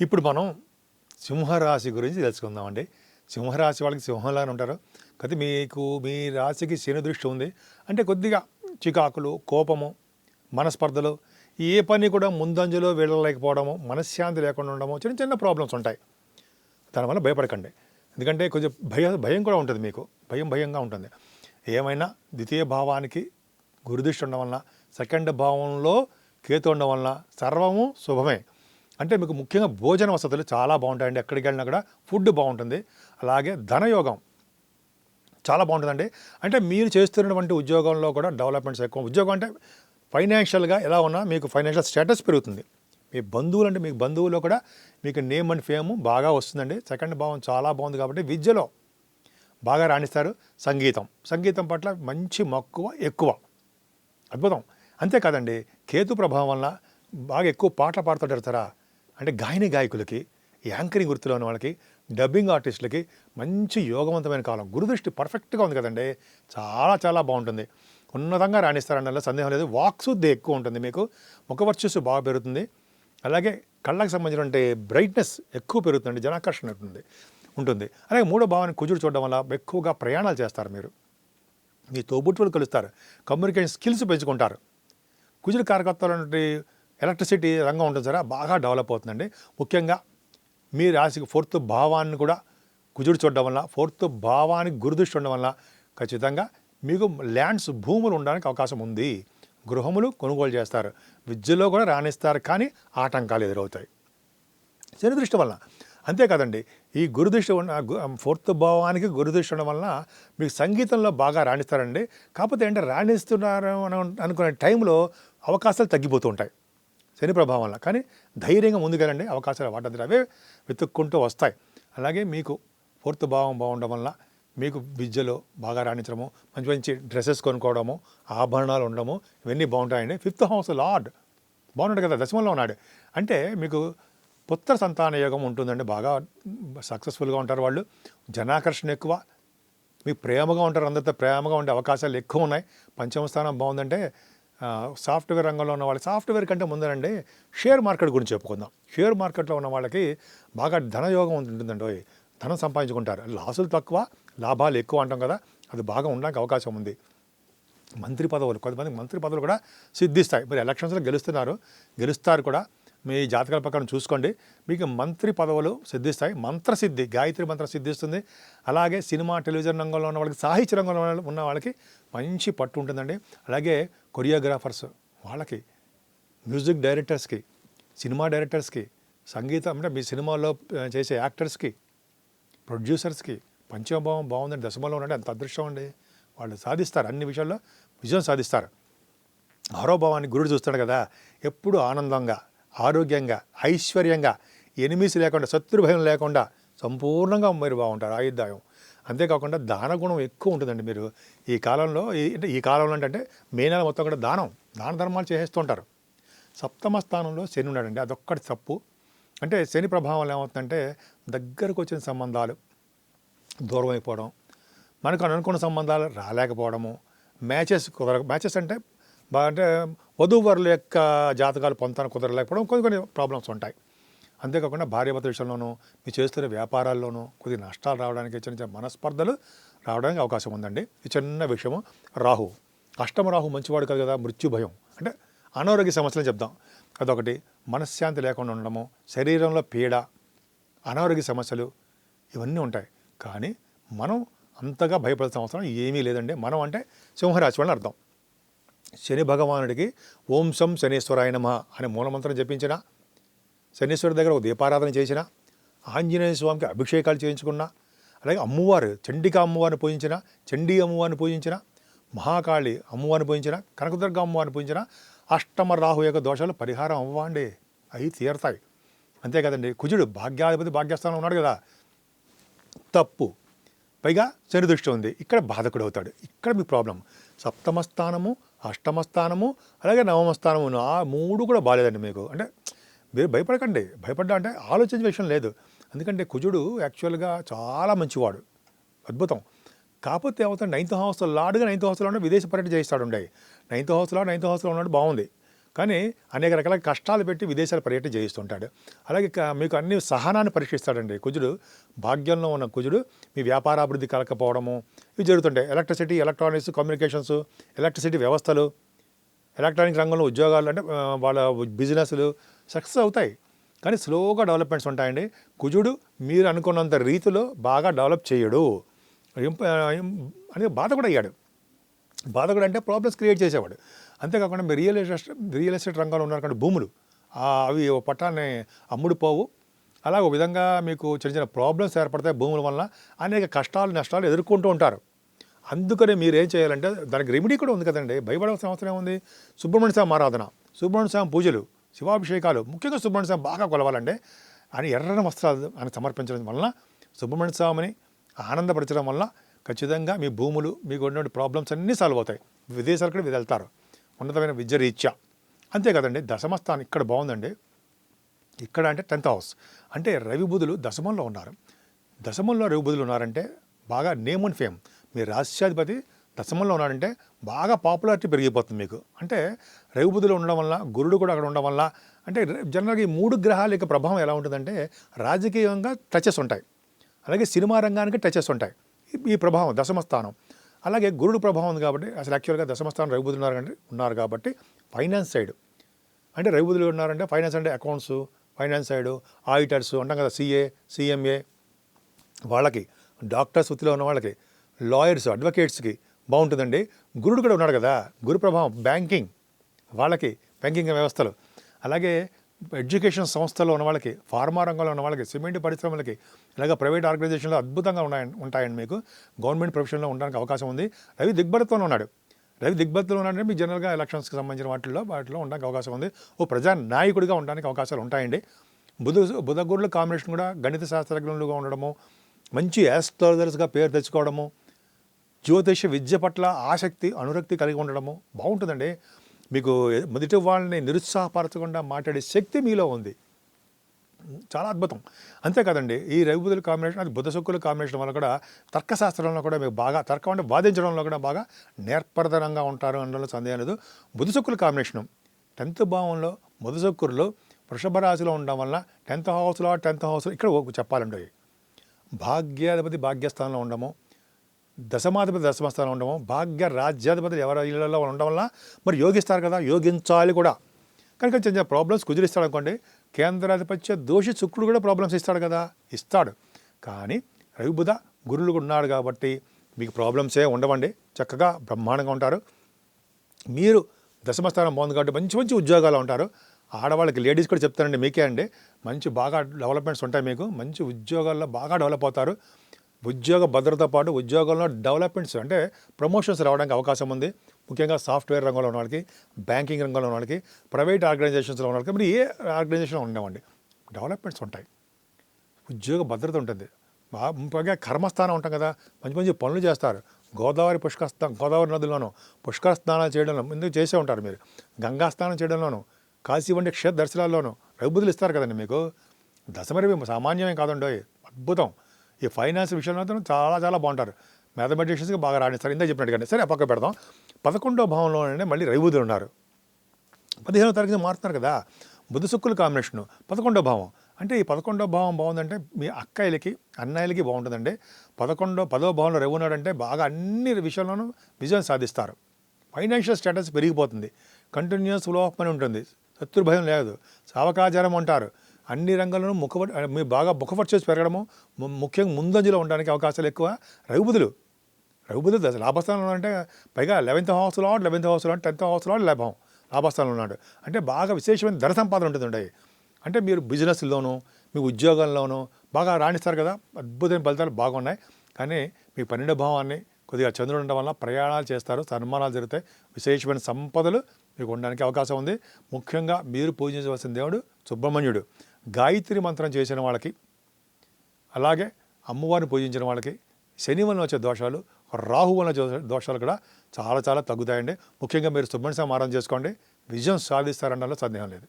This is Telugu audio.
ఇప్పుడు మనం సింహరాశి గురించి తెలుసుకుందామండి. సింహరాశి వాళ్ళకి సింహంలానే ఉంటారు. కాకపోతే మీకు మీ రాశికి శని దృష్టి ఉంది. అంటే కొద్దిగా చికాకులు కోపము మనస్పర్ధలు ఏ పని కూడా ముందంజలో వెళ్ళలేకపోవడము మనశ్శాంతి లేకుండా ఉండడము చిన్న చిన్న ప్రాబ్లమ్స్ ఉంటాయి. దానివల్ల భయపడకండి. ఎందుకంటే కొంచెం భయ భయం కూడా ఉంటుంది మీకు. భయం భయంగా ఉంటుంది. ఏమైనా ద్వితీయ భావానికి గురుదృష్టి ఉండడం వలన సెకండ్ భావంలో కేతు ఉండడం వలన సర్వము శుభమే. అంటే మీకు ముఖ్యంగా భోజన వసతులు చాలా బాగుంటాయండి. ఎక్కడికి వెళ్ళినా కూడా ఫుడ్ బాగుంటుంది. అలాగే ధనయోగం చాలా బాగుంటుందండి. అంటే మీరు చేస్తున్నటువంటి ఉద్యోగంలో కూడా డెవలప్మెంట్స్ ఎక్కువ. ఉద్యోగం అంటే ఫైనాన్షియల్గా ఎలా ఉన్నా మీకు ఫైనాన్షియల్ స్టేటస్ పెరుగుతుంది. మీ బంధువులు అంటే మీకు బంధువుల్లో కూడా మీకు నేమ్ అండ్ ఫేమ్ బాగా వస్తుందండి. సెకండ్ భావం చాలా బాగుంది కాబట్టి విద్యలో బాగా రాణిస్తారు సంగీతం. సంగీతం పట్ల మంచి మక్కువ ఎక్కువ. అద్భుతం. అంతేకాదండి కేతు ప్రభావం వల్ల బాగా ఎక్కువ పాటలు పాడుతుంటారు సరా అంటే గాయని గాయకులకి యాంకరింగ్ వృత్తిలో ఉన్న వాళ్ళకి డబ్బింగ్ ఆర్టిస్టులకి మంచి యోగవంతమైన కాలం. గురుదృష్టి పర్ఫెక్ట్గా ఉంది కదండి. చాలా చాలా బాగుంటుంది. ఉన్నతంగా రాణిస్తారన్నలో సందేహం లేదు. వాక్ శుద్ధి ఎక్కువ ఉంటుంది మీకు. ముఖవర్చస్సు బాగా పెరుగుతుంది. అలాగే కళ్ళకి సంబంధించినటువంటి బ్రైట్నెస్ ఎక్కువ పెరుగుతుంది. జనాకర్షణ ఉంటుంది. ఉంటుంది. అలాగే మూడో భావాన్ని కుజుడు చూడడం వల్ల ఎక్కువగా ప్రయాణాలు చేస్తారు మీరు. మీ తోబుట్టువులు కలుస్తారు. కమ్యూనికేషన్ స్కిల్స్ పెంచుకుంటారు. కుజుడు కార్యకర్తలు ఎలక్ట్రిసిటీ రంగం ఉంటుంది సరే బాగా డెవలప్ అవుతుందండి. ముఖ్యంగా మీ రాశికి ఫోర్త్ భావాన్ని కూడా కుజుడు చూడడం వల్ల ఫోర్త్ భావానికి గురుదృష్టి ఉండడం వల్ల ఖచ్చితంగా మీకు ల్యాండ్స్ భూములు ఉండడానికి అవకాశం ఉంది. గృహములు కొనుగోలు చేస్తారు. విద్యలో కూడా రాణిస్తారు కానీ ఆటంకాలు ఎదురవుతాయి. శని దృష్టి అంతేకాదండి ఈ గురుదృష్టి ఉన్న ఫోర్త్ భావానికి గురుదృష్టి ఉండడం వలన మీకు సంగీతంలో బాగా రాణిస్తారండి. కాకపోతే అంటే రాణిస్తున్నారు అనుకునే టైంలో అవకాశాలు తగ్గిపోతూ ఉంటాయి. శని ప్రభావం వల్ల. కానీ ధైర్యంగా ముందుకెళ్ళండి అవకాశాలు వాటంతట అవే వెతుక్కుంటూ వస్తాయి. అలాగే మీకు ఫోర్త్ భావం బాగుండడం వల్ల మీకు విద్యలో బాగా రాణించడము మంచి మంచి డ్రెస్సెస్ కొనుక్కోవడము ఆభరణాలు ఉండడము ఇవన్నీ బాగుంటాయండి. ఫిఫ్త్ హౌస్ లార్డ్ బాగున్నాడు కదా దశమంలో ఉన్నాడు. అంటే మీకు పుత్ర సంతాన యోగం ఉంటుందండి బాగా సక్సెస్ఫుల్గా ఉంటారు వాళ్ళు. జనాకర్షణ ఎక్కువ మీకు ప్రేమగా ఉంటారు అందరితో ప్రేమగా ఉండే అవకాశాలు ఎక్కువ ఉన్నాయి. పంచమ స్థానం బాగుందంటే సాఫ్ట్వేర్ రంగంలో ఉన్న వాళ్ళకి సాఫ్ట్వేర్ కంటే ముందరండి షేర్ మార్కెట్ గురించి చెప్పుకుందాం. షేర్ మార్కెట్లో ఉన్న వాళ్ళకి బాగా ధనయోగం ఉంటుందండి ఓయ్. ధనం సంపాదించుకుంటారు. లాసులు తక్కువ లాభాలు ఎక్కువ అంటాం కదా అది బాగా ఉండడానికి అవకాశం ఉంది. మంత్రి పదవులు కొంతమంది మంత్రి పదవులు కూడా సిద్ధిస్తాయి. మరి ఎలక్షన్స్లో గెలుస్తున్నారు గెలుస్తారు కూడా. మీ జాతకాల ప్రకారం చూసుకోండి. మీకు మంత్రి పదవులు సిద్ధిస్తాయి. మంత్రసిద్ధి గాయత్రి మంత్రం సిద్ధిస్తుంది. అలాగే సినిమా టెలివిజన్ రంగంలో ఉన్న వాళ్ళకి సాహిత్య రంగంలో ఉన్న- వాళ్ళకి మంచి పట్టు ఉంటుందండి. అలాగే కొరియోగ్రాఫర్స్ వాళ్ళకి మ్యూజిక్ డైరెక్టర్స్కి సినిమా డైరెక్టర్స్కి సంగీతం అంటే మీ సినిమాలో చేసే యాక్టర్స్కి ప్రొడ్యూసర్స్కి పంచమభావం బాగుందండి. దశమలో ఉండండి. అంత అదృష్టం అండి. వాళ్ళు సాధిస్తారు అన్ని విషయాల్లో. విజయం సాధిస్తారు. ఆరోభావాన్ని గురుడు చూస్తాడు కదా. ఎప్పుడు ఆనందంగా ఆరోగ్యంగా ఐశ్వర్యంగా ఎనిమిసి లేకుండా శత్రుభయం లేకుండా సంపూర్ణంగా మీరు బాగుంటారు ఆయుర్దాయం. అంతేకాకుండా దాన గుణం ఎక్కువ ఉంటుందండి మీరు. ఈ కాలంలో ఈ- అంటే ఈ కాలంలో అంటే మే నెల మొత్తం కూడా దానం దాన ధర్మాలు చేసేస్తుంటారు సప్తమ స్థానంలో శని ఉన్నాడండి. అదొక్కటి తప్పు. అంటే శని ప్రభావం ఏమవుతుందంటే దగ్గరకు వచ్చిన సంబంధాలు దూరం అయిపోవడం మనకు అనుకున్న సంబంధాలు రాలేకపోవడము మ్యాచెస్ కుదర మ్యాచెస్ అంటే అంటే వధూవరుల యొక్క జాతకాలు పొంతాను కుదరలేకపోవడం కొన్ని కొన్ని ప్రాబ్లమ్స్ ఉంటాయి. అంతేకాకుండా భార్యాభర్త విషయంలోనూ మీరు చేస్తున్న వ్యాపారాల్లోనూ కొద్ది నష్టాలు రావడానికి చిన్న చిన్న మనస్పర్ధలు రావడానికి అవకాశం ఉందండి. ఈ చిన్న విషయము రాహు. అష్టమ రాహు మంచివాడు కాదు కదా మృత్యు భయం. అంటే అనారోగ్య సమస్యలు చెప్దాం. అదొకటి. మనశ్శాంతి లేకుండా ఉండడము శరీరంలో పీడ అనారోగ్య సమస్యలు ఇవన్నీ ఉంటాయి. కానీ మనం అంతగా భయపడాల్సిన అవసరం ఏమీ లేదండి. మనం అంటే సింహరాశి వాళ్ళని అర్థం. శని భగవానుడికి ఓం సం శనీశ్వరాయ నమ అనే మూలమంత్రం జపించిన. శనీశ్వరుడి దగ్గర ఒక దీపారాధన చేసిన. ఆంజనేయ స్వామికి అభిషేకాలు చేయించుకున్న. అలాగే అమ్మవారు చండికా అమ్మవారిని పూజించిన చండీ అమ్మవారిని పూజించిన మహాకాళి అమ్మవారిని పూజించిన కనకదుర్గ అమ్మవారిని పూజించిన అష్టమ రాహు యొక్క దోషాలు పరిహారం అవ్వండి. అవి తీరతాయి. అంతే కదండి. కుజుడు భాగ్యాధిపతి భాగ్యస్థానం ఉన్నాడు కదా. తప్పు. పైగా శని దృష్టి ఉంది. ఇక్కడ బాధకుడు అవుతాడు ఇక్కడ మీ ప్రాబ్లం. సప్తమ స్థానము అష్టమ స్థానము అలాగే నవమ స్థానము ఆ మూడు కూడా బాగాలేదండి మీకు. అంటే మీరు భయపడకండి. భయపడ్డా అంటే ఆలోచించే విషయం లేదు. ఎందుకంటే కుజుడు యాక్చువల్గా చాలా మంచివాడు. అద్భుతం. కాకపోతే ఏమవుతుంది? నైన్త్ హౌస్లో లాడుగా నైన్త్ హౌస్లో ఉన్న విదేశ పర్యటన చేయిస్తాడు ఉండే నైన్త్ హౌస్లో నైన్త్ హౌస్లో ఉన్నాడు బాగుంది కానీ అనేక రకాల కష్టాలు పెట్టి విదేశాల పర్యటన చేయిస్తుంటాడు. అలాగే మీకు అన్ని సహనాన్ని పరీక్షిస్తాడండి. కుజుడు భాగ్యంలో ఉన్న కుజుడు మీ వ్యాపారాభివృద్ధి కలకపోవడము ఇవి జరుగుతుంటాయి. ఎలక్ట్రిసిటీ ఎలక్ట్రానిక్స్ కమ్యూనికేషన్స్ ఎలక్ట్రిసిటీ వ్యవస్థలు ఎలక్ట్రానిక్ రంగంలో ఉద్యోగాలు అంటే వాళ్ళ బిజినెస్లు సక్సెస్ అవుతాయి. కానీ స్లోగా డెవలప్మెంట్స్ ఉంటాయండి. కుజుడు మీరు అనుకున్నంత రీతిలో బాగా డెవలప్ చేయడు. అనేది బాధ కూడా అయ్యాడు. బాధ కూడా అంటే ప్రాబ్లమ్స్ క్రియేట్ చేసేవాడు. అంతేకాకుండా మీరు రియల్ ఎస్టేట్ రియల్ ఎస్టేట్ రంగంలో ఉన్నారు కానీ భూములు. అవి ఓ పట్టాన్ని అమ్ముడుపోవు. అలా ఒక విధంగా మీకు చిన్న చిన్న ప్రాబ్లమ్స్ ఏర్పడతాయి భూముల వలన. అనేక కష్టాలు నష్టాలు ఎదుర్కొంటూ ఉంటారు. అందుకనే మీరు ఏం చేయాలంటే దానికి రెమెడీ కూడా ఉంది కదండి. భయపడవలసిన అవసరం ఏముంది? సుబ్రహ్మణ్య స్వామి ఆరాధన సుబ్రహ్మణ్య స్వామి పూజలు శివాభిషేకాలు ముఖ్యంగా సుబ్రహ్మణ్య స్వామి బాగా కొలవాలంటే అని ఎర్రని వస్త్రాలు ఆయన సమర్పించడం వలన సుబ్రహ్మణ్య స్వామిని ఆనందపరచడం వల్ల ఖచ్చితంగా మీ భూములు మీకు ఉన్నటువంటి ప్రాబ్లమ్స్ అన్నీ సాల్వ్ అవుతాయి. విదేశాలకు కూడా వెళ్తారు. ఉన్నతమైన విద్య రీత్యా. అంతే కదండి దశమస్థానం ఇక్కడ బాగుందండి. ఇక్కడ అంటే టెన్త్ హౌస్. అంటే రవిబుధులు దశమంలో ఉన్నారు. దశమంలో రవిబుధులు ఉన్నారంటే బాగా నేమ్ అండ్ ఫేమ్. మీ రాష్ట్రాధిపతి దశమంలో ఉన్నాడంటే బాగా పాపులారిటీ పెరిగిపోతుంది మీకు. అంటే రవిబుధులు ఉండడం వల్ల గురుడు కూడా అక్కడ ఉండడం వల్ల అంటే జనరల్గా ఈ మూడు గ్రహాల యొక్క ప్రభావం ఎలా ఉంటుందంటే రాజకీయంగా టచెస్ ఉంటాయి. అలాగే సినిమా రంగానికి టచెస్ ఉంటాయి. ఈ- ఈ ప్రభావం దశమ స్థానం. అలాగే గురుడు ప్రభావం ఉంది కాబట్టి అసలు యాక్చువల్గా దశమస్థానం రవిబుద్ధులు ఉన్నారంటే ఉన్నారు కాబట్టి ఫైనాన్స్ సైడ్ అంటే రవిబుద్ధులు ఉన్నారంటే ఫైనాన్స్ అంటే అకౌంట్స్ ఫైనాన్స్ సైడ్ ఆడిటర్స్ అంటాం కదా సిఏ సిఎంఏ వాళ్ళకి డాక్టర్స్ వృత్తిలో ఉన్న వాళ్ళకి లాయర్స్ అడ్వకేట్స్కి బాగుంటుందండి. గురుడు కూడా ఉన్నాడు కదా గురు ప్రభావం బ్యాంకింగ్ వాళ్ళకి బ్యాంకింగ్ వ్యవస్థలు. అలాగే ఎడ్యుకేషన్ సంస్థలో ఉన్న వాళ్ళకి ఫార్మా రంగంలో ఉన్న వాళ్ళకి సిమెంట్ పరిశ్రమలకి ఇలాగ ప్రైవేట్ ఆర్గనైజేషన్లో అద్భుతంగా ఉన్నాయని ఉంటాయండి మీకు. గవర్నమెంట్ ప్రొఫెషన్లో ఉండడానికి అవకాశం ఉంది. రవి దిగ్భరత్వంలో ఉన్నాడు. రవి దిగ్భరత్వంలో ఉన్నాడంటే మీకు జనరల్గా ఎలక్షన్స్కి సంబంధించిన వాటిల్లో వాటిలో ఉండడానికి అవకాశం ఉంది. ఓ ప్రజా నాయకుడిగా ఉండడానికి అవకాశాలు ఉంటాయండి. బుధ బుధగుడుల కాంబినేషన్ కూడా గణిత శాస్త్రజ్ఞులుగా ఉండడము మంచి యాస్ట్రాలజర్స్గా పేరు తెచ్చుకోవడము జ్యోతిష విద్య పట్ల ఆసక్తి అనురక్తి కలిగి ఉండడము బాగుంటుందండి. మీకు మొదటి వాళ్ళని నిరుత్సాహపరచకుండా మాట్లాడే శక్తి మీలో ఉంది. చాలా అద్భుతం. అంతేకాదండి ఈ రవిబుధుల కాంబినేషన్ అది బుధ శుక్కుల కాంబినేషన్ వల్ల కూడా తర్కశాస్త్రంలో కూడా మీకు బాగా తర్కం అంటే వాదించడంలో కూడా బాగా నేర్పరదనంగా ఉంటారు అనడంలో సందేహం లేదు. బుధ శుక్కుల కాంబినేషను టెన్త్ భావంలో బుధ శుక్కురులు వృషభ రాశిలో ఉండడం వల్ల టెన్త్ హౌస్లో టెన్త్ హౌస్ ఇక్కడ చెప్పాలంటే చెప్పాలండి. భాగ్యాధిపతి భాగ్యస్థానంలో ఉండము దశమాధిపతి దశమస్థానం ఉండడం భాగ్య రాజ్యాధిపతి ఎవరి ఇళ్ళలో ఉండడం వల్ల మరి యోగిస్తారు కదా యోగించాలి కూడా. కనుక చిన్న చిన్న ప్రాబ్లమ్స్ కుదిరిస్తాడు అనుకోండి కేంద్రాధిపత్య దోషి శుక్రుడు కూడా ప్రాబ్లమ్స్ ఇస్తాడు కదా ఇస్తాడు. కానీ రవిబుధ గురులు ఉన్నాడు కాబట్టి మీకు ప్రాబ్లమ్సే ఉండవండి. చక్కగా బ్రహ్మాండంగా ఉంటారు. మీరు దశమస్థానం బాగుంది కాబట్టి మంచి మంచి ఉద్యోగాలు ఉంటారు. ఆడవాళ్ళకి లేడీస్ కూడా చెప్తానండి మీకే అండి. మంచి బాగా డెవలప్మెంట్స్ ఉంటాయి మీకు. మంచి ఉద్యోగాల్లో బాగా డెవలప్ అవుతారు. ఉద్యోగ భద్రతతో పాటు ఉద్యోగంలో డెవలప్మెంట్స్ అంటే ప్రమోషన్స్ రావడానికి అవకాశం ఉంది. ముఖ్యంగా సాఫ్ట్వేర్ రంగంలో ఉన్న వాళ్ళకి బ్యాంకింగ్ రంగంలో ఉన్న వాళ్ళకి ప్రైవేట్ ఆర్గనైజేషన్స్లో ఉన్న వాళ్ళకి మీరు ఏ ఆర్గనైజేషన్లో ఉండేవండి? డెవలప్మెంట్స్ ఉంటాయి. ఉద్యోగ భద్రత ఉంటుంది. ముఖ్యంగా కర్మస్థానం ఉంటాం కదా మంచి మంచి పనులు చేస్తారు. గోదావరి పుష్కర గోదావరి నదిలోనూ పుష్కర స్నానాలు చేయడంలో ముందు చేసే ఉంటారు మీరు. గంగా స్నానం చేయడంలోనూ కాశీ వంటి క్షేత్ర దర్శనాల్లోనూ రఘుబుద్ధులు ఇస్తారు కదండి మీకు. దశమరి సామాన్యమే కాదండి అద్భుతం. ఈ ఫైనాన్స్ విషయంలో మాత్రం చాలా చాలా బాగుంటారు. మ్యాథమెటిషియన్స్కి బాగా రాణిస్తారు. ఇందా చెప్పినట్టుగానే సరే పక్క పెడదాం. పదకొండో భావంలోనే మళ్ళీ రఘుబుద్ధులు ఉన్నారు. పదిహేనో తారీఖు మారుతున్నారు కదా. బుధ శుక్కుల కాంబినేషను పదకొండో భావం. అంటే ఈ పదకొండో భావం బాగుందంటే మీ అక్కయ్యలకి అన్నయ్యలకి బాగుంటుందండి. పదకొండో పదో భావంలో రవి ఉన్నాడంటే బాగా అన్ని విషయంలోనూ విజయం సాధిస్తారు. ఫైనాన్షియల్ స్టేటస్ పెరిగిపోతుంది. కంటిన్యూస్ ఫ్లో ఆఫ్ మనీ ఉంటుంది. శత్రు భయం లేదు. సావకాచారం అంటారు. అన్ని రంగాల్లోనూ ముఖపట్ మీరు బాగా ముఖ చేసి పెరగడము ముఖ్యంగా ముందంజలో ఉండడానికి అవకాశాలు ఎక్కువ. రఘుబుధులు రఘుబుధులు దశ లాభస్థానంలో అంటే పైగా లెవెన్త్ హౌస్లో లెవెన్త్ హౌస్లో టెన్త్ హౌస్లో లాభం లాభస్థానంలో ఉన్నాడు. అంటే బాగా విశేషమైన ధన సంపాదన ఉంటుంది అంటే మీరు బిజినెస్లోనూ మీ ఉద్యోగంలోనూ బాగా రాణిస్తారు కదా అద్భుతమైన ఫలితాలు బాగున్నాయి. కానీ మీ పన్నెండు భావాన్ని కొద్దిగా చంద్రుడు ఉండడం వల్ల ప్రయాణాలు చేస్తారు సన్మానాలు జరుగుతాయి విశేషమైన సంపదలు మీకు ఉండడానికి అవకాశం ఉంది. ముఖ్యంగా మీరు పూజించవలసిన దేవుడు సుబ్రహ్మణ్యుడు. గాయత్రి మంత్రం చేసిన వాళ్ళకి అలాగే అమ్మవారిని పూజించిన వాళ్ళకి శని వలన వచ్చే దోషాలు రాహు వలన దోషాలు కూడా చాలా చాలా తగ్గుతాయండి. ముఖ్యంగా మీరు సుబ్రహ్మణ్య ఆరాధన చేసుకోండి. విజయం సాధిస్తారనలో సందేహం లేదు.